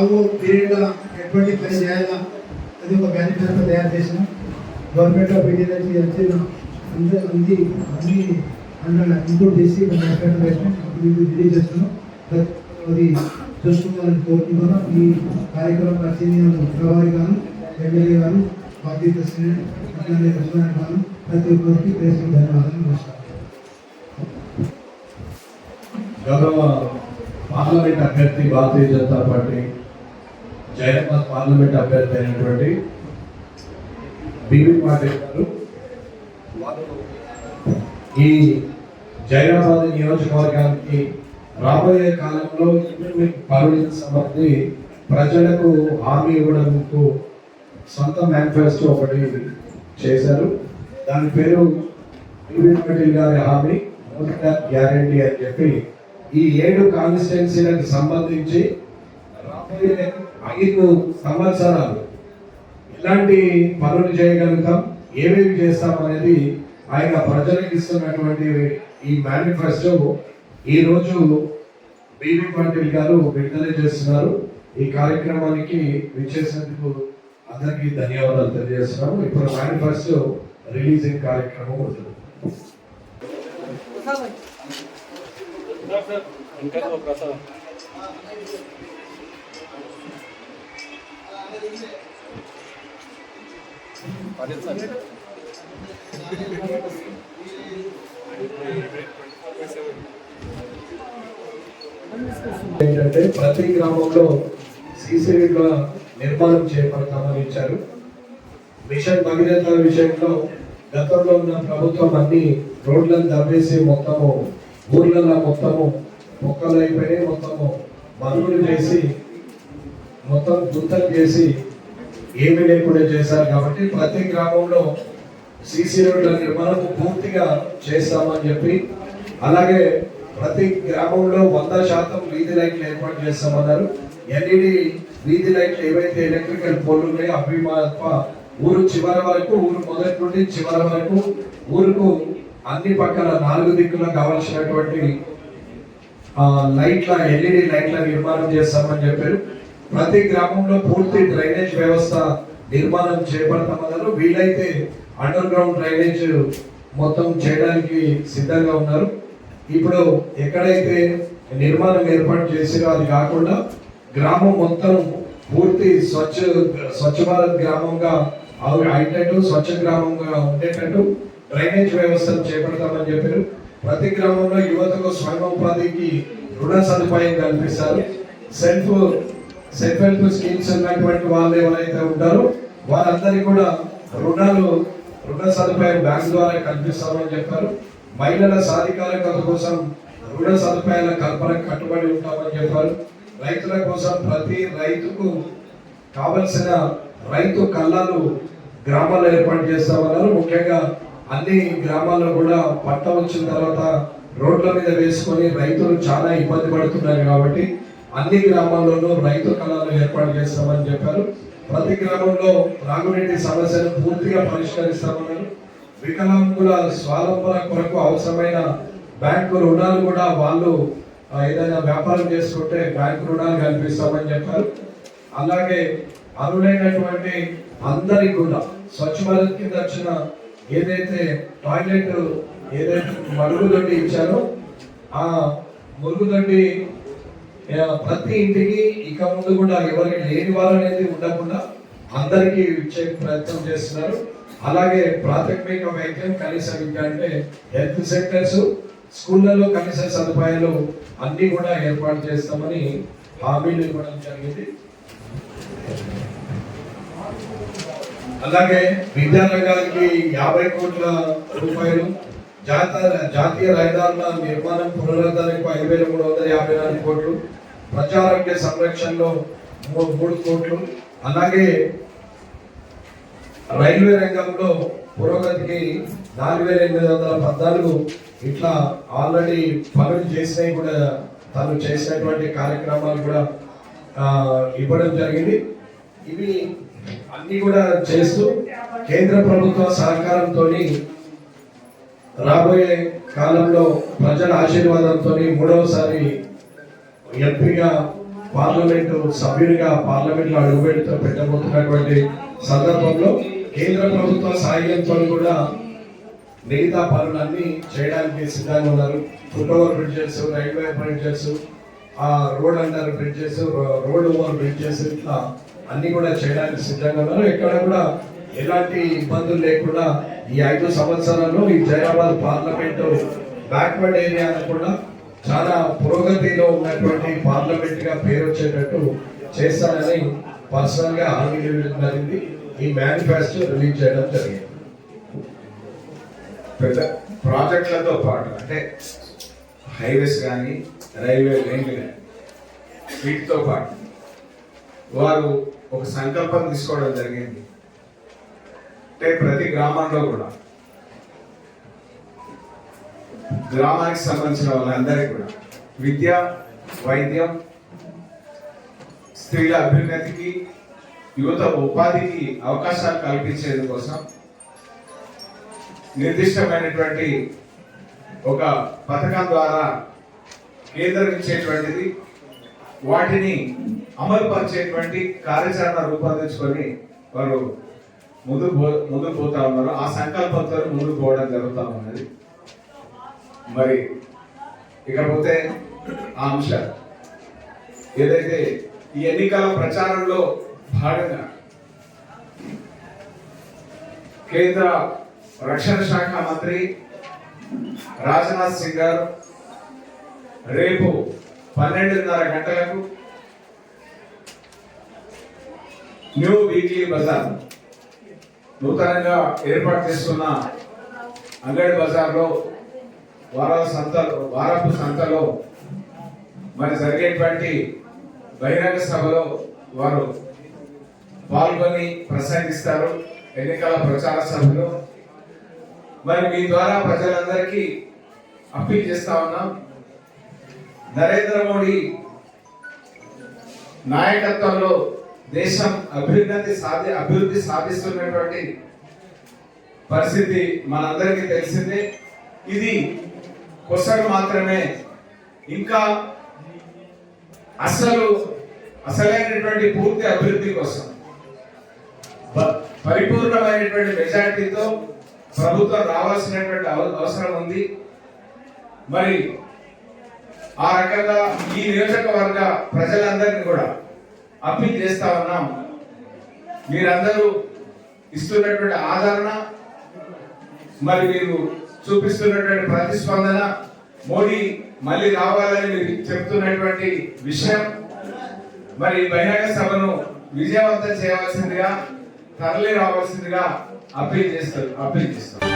రాబో పీరియడ్లో ఎటువంటి పని చేయాలా అది ఒక మేనిఫెస్టో తయారు చేసినాం గవర్నమెంట్ ఆఫ్ ఇండియా నుంచి వచ్చిన అంది అంది అన్ని అందులో ఇంక్లూడ్ చేసి మేనిఫెస్టో వేసినాం అప్పుడు రిలీజ్ చేస్తున్నాం. అది- చూసుకోవాలని కోరుకుంటున్నాం. ఈ కార్యక్రమం పరిశీలన ప్రభావి గాను ఎమ్మెల్యే గారు బాధ్యత అట్లానే రఘునాథ్ గారు ప్రతి ఒక్కరికి ప్రేమ ధన్యవాదాలు నమస్కారం. గౌరవ పార్లమెంట్ అభ్యర్థి భారతీయ జనతా పార్టీ జైరాబాద్ పార్లమెంట్ అభ్యర్థి అయినటువంటి బీవీ పాటిల్ గారు వారు ఈ జైనాబాద్ నియోజకవర్గానికి రాబోయే కాలంలో ఇంప్లిమెంట్ పనులకు ప్రజలకు హామీ ఇవ్వడంతో సొంత మేనిఫెస్టో ఒకటి చేశారు. దాని పేరు బీవీ పాటిల్ గారి హామీ గ్యారంటీ అని చెప్పి ఈ ఏడు కాన్స్టిట్యున్సీలకు సంబంధించి రాబోయే ఐదు సంవత్సరాలు ఎలాంటి పనులు చేయగలుగుతాం? ఏమేమి చేస్తాం అనేది ఆయన ప్రజలకు ఇస్తున్నటువంటి ఈ మేనిఫెస్టో ఈరోజు బీబీ పాటిల్ గారు విడుదల చేస్తున్నారు. ఈ కార్యక్రమానికి విచ్చేసినందుకు అందరికీ ధన్యవాదాలు తెలియజేస్తున్నాము. ఇప్పుడు మేనిఫెస్టో రిలీజింగ్ కార్యక్రమం ఉంటుంది ఏంటంటే ప్రతి గ్రామంలో సీసీ నిర్మాణం చేపడతామని ఇచ్చారు. మిషన్ భగీరథ విషయంలో గతంలో ఉన్న ప్రభుత్వం అన్ని రోడ్లను దవ్వేసి మొత్తము ఊర్లలో మొత్తము మొక్కలు అయిపోయినాయి మొత్తము మరుగులు చేసి మొత్తం గుంతలు చేసి ఏమీ లేకుండా చేశారు కాబట్టి ప్రతి గ్రామంలో సీసీ రోడ్ల నిర్మాణం పూర్తిగా చేస్తామని చెప్పి అలాగే ప్రతి గ్రామంలో వంద శాతం వీధి లైట్లు ఏర్పాటు చేస్తామన్నారు. ఎల్ఈడి వీధి లైట్లు ఏవైతే ఎలక్ట్రికల్ పోల్ ఉన్నాయో అవి తప్ప ఊరు చివరి వరకు ఊరు మొదటి నుండి చివరి వరకు ఊరుకు అన్ని పక్కల నాలుగు దిక్కుల కావాల్సినటువంటి లైట్ల ఎల్ఈడి లైట్ల నిర్మాణం చేస్తామని చెప్పారు. ప్రతి గ్రామంలో పూర్తి డ్రైనేజ్ వ్యవస్థ నిర్మాణం చేపడతామన్నారు. వీలైతే అండర్ గ్రౌండ్ డ్రైనేజ్ మొత్తం చేయడానికి సిద్ధంగా ఉన్నారు. ఇప్పుడు ఎక్కడైతే నిర్మాణం ఏర్పాటు చేసిరో అది కాకుండా గ్రామం మొత్తం పూర్తి స్వచ్ఛ స్వచ్ఛ భారత్ గ్రామంగా అవి అయ్యేటట్టు స్వచ్ఛ గ్రామంగా ఉండేటట్టు డ్రైనేజ్ వ్యవస్థను చేపడతామని చెప్పారు. ప్రతి గ్రామంలో యువతకు స్వయం ఉపాధికి రుణ సదుపాయం కల్పిస్తారు. సెల్ఫ్ సెల్ఫ్ హెల్ప్ స్కీమ్స్ ఉన్నటువంటి వాళ్ళు ఎవరైతే ఉంటారో వారందరికీ కూడా రుణాలు రుణ సదుపాయం బ్యాంక్ ద్వారా కల్పిస్తామని చెప్పారు. మహిళల సాధికారత కోసం రుణ సదుపాయాల కల్పన కట్టుబడి ఉంటామని చెప్పారు. రైతుల కోసం ప్రతి రైతుకు కావలసిన రైతు కళ్ళాలు గ్రామాల్లో ఏర్పాటు చేస్తామన్నారు. ముఖ్యంగా అన్ని గ్రామాల్లో కూడా పంట వచ్చిన తర్వాత రోడ్ల మీద వేసుకొని రైతులు చాలా ఇబ్బంది పడుతున్నారు కాబట్టి అన్ని గ్రామాల్లోనూ రైతు కళాలు ఏర్పాటు చేస్తామని చెప్పారు. ప్రతి గ్రామంలో రాగునీటి సమస్యను పూర్తిగా పరిష్కరిస్తామన్నారు. వికలాంగుల స్వాలంబన కొరకు అవసరమైన బ్యాంకు రుణాలు కూడా వాళ్ళు ఏదైనా వ్యాపారం చేసుకుంటే బ్యాంకు రుణాలు కల్పిస్తామని చెప్పారు. అలాగే అర్హులైనటువంటి అందరికి కూడా స్వచ్ఛ భారత్ కింద వచ్చిన ఏదైతే టాయిలెట్ ఏదైతే మరుగుదొడ్డి ఇచ్చారో ఆ మురుగుదొడ్డి ప్రతి ఇంటికి ఇక ముందు కూడా ఎవరికి లేని వారు అనేది ఉండకుండా అందరికీ ఇచ్చే ప్రయత్నం చేస్తున్నారు. అలాగే ప్రాథమిక వైద్యం కనీస విద్య అంటే హెల్త్ సెక్టర్స్ స్కూళ్ళలో కనీస సదుపాయాలు అన్ని కూడా ఏర్పాటు చేస్తామని హామీలు ఇవ్వడం జరిగింది. అలాగే విద్యారంగానికి యాభై కోట్ల రూపాయలు జాతీయ జాతీయ రహదారుల నిర్మాణం పునరుద్ధరణకు ఐదు వేల మూడు వందల యాభై నాలుగు కోట్లు ప్రజారోగ్య సంరక్షణలో మూడు కోట్లు. అలాగే రైల్వే రంగంలో పురోగతికి నాలుగు వేల ఎనిమిది వందల పద్నాలుగు ఇట్లా ఆల్రెడీ పనులు చేసినవి కూడా తను చేసినటువంటి కార్యక్రమాలు కూడా ఇవ్వడం జరిగింది. ఇవి అన్ని కూడా చేస్తూ కేంద్ర ప్రభుత్వ సహకారంతో రాబోయే కాలంలో ప్రజల ఆశీర్వాదంతో మూడవసారి ఎంపీగా పార్లమెంటు సభ్యుడిగా పార్లమెంట్లో అడుగుపెడుతూ పెట్టబోతున్నటువంటి సందర్భంలో కేంద్ర ప్రభుత్వ సాయంతో కూడా మిగతా పనులన్నీ చేయడానికి సిద్ధంగా ఉన్నారు. Foot over bridges railway bridges ఆ road under bridges road over bridges ఇట్లా అన్ని కూడా చేయడానికి సిద్ధంగా ఉన్నారు. ఎక్కడ కూడా ఎలాంటి ఇబ్బందులు లేకుండా ఈ ఐదు సంవత్సరాల్లో ఈ జైరాబాద్ పార్లమెంటు బ్యాక్వర్డ్ ఏరియా కూడా చాలా పురోగతిలో ఉన్నటువంటి పార్లమెంట్గా పేరు వచ్చేటట్టు చేస్తానని పర్సనల్గా హామీ జరిగింది. ఈ మేనిఫెస్టో రిలీజ్ చేయడం జరిగింది. పెద్ద ప్రాజెక్టులతో పాటు అంటే హైవేస్ కానీ రైల్వే లైన్లు కానీ వీటితో పాటు వారు ఒక సంకల్పం తీసుకోవడం జరిగింది. అంటే ప్రతి గ్రామంలో కూడా గ్రామానికి సంబంధించిన వాళ్ళందరికీ కూడా విద్య వైద్యం స్త్రీల అభ్యున్నతికి యువత ఉపాధికి అవకాశాలు కల్పించేందు కోసం నిర్దిష్టమైనటువంటి ఒక పథకం ద్వారా కేంద్రం ఇచ్చేటువంటిది వాటిని అమలు పరిచేటువంటి కార్యాచరణ రూపొందించుకొని వారు ముందు పో ముందుకు పోతా ఉన్నారు. ఆ సంకల్పంతో ముందుకు పోవడం జరుగుతూ ఉన్నది. మరి ఇకపోతే ఆ అంశ ఏదైతే ఈ ఎన్నికల ప్రచారంలో భాగంగా కేంద్ర రక్షణ శాఖ మంత్రి రాజ్నాథ్ సింగ్ గారు రేపు పన్నెండున్నర గంటలకు న్యూ వీక్లీ బజార్ నూతనంగా ఏర్పాటు చేస్తున్న అంగడి బజార్లో వారాల సంతలో వారపు సంతలో మరి జరిగేటువంటి బహిరంగ సభలో వారు పాల్గొని ప్రసంగిస్తారు ఎన్నికల ప్రచార సభలో. మరి మీ ద్వారా ప్రజలందరికీ అప్పీల్ చేస్తా ఉన్నాం. నరేంద్ర మోడీ నాయకత్వంలో దేశం అభివృద్ధి సాధి అభివృద్ధి సాధిస్తున్నటువంటి పరిస్థితి మనందరికీ తెలిసిందే. ఇది కొసరు మాత్రమే. ఇంకా అసలు అసలైనటువంటి పూర్తి అభివృద్ధి కోసం పరిపూర్ణమైనటువంటి మెజారిటీతో ప్రభుత్వం రావాల్సినటువంటి అవ- అవసరం ఉంది. మరి ఆ రకంగా ఈ నియోజకవర్గ ప్రజలందరినీ కూడా అప్పీల్ చేస్తా ఉన్నాం. మీరందరూ ఇస్తున్నటువంటి ఆదరణ మరి మీరు చూపిస్తున్నటువంటి ప్రతిస్పందన. మోడీ మళ్ళీ రావాలని మీరు చెప్తున్నటువంటి విషయం. మరి ఈ బహిరంగ సభను విజయవంతం చేయవలసిందిగా తరలి రావాల్సిందిగా అప్పీల్ చేస్తారు అప్పీల్ చేస్తారు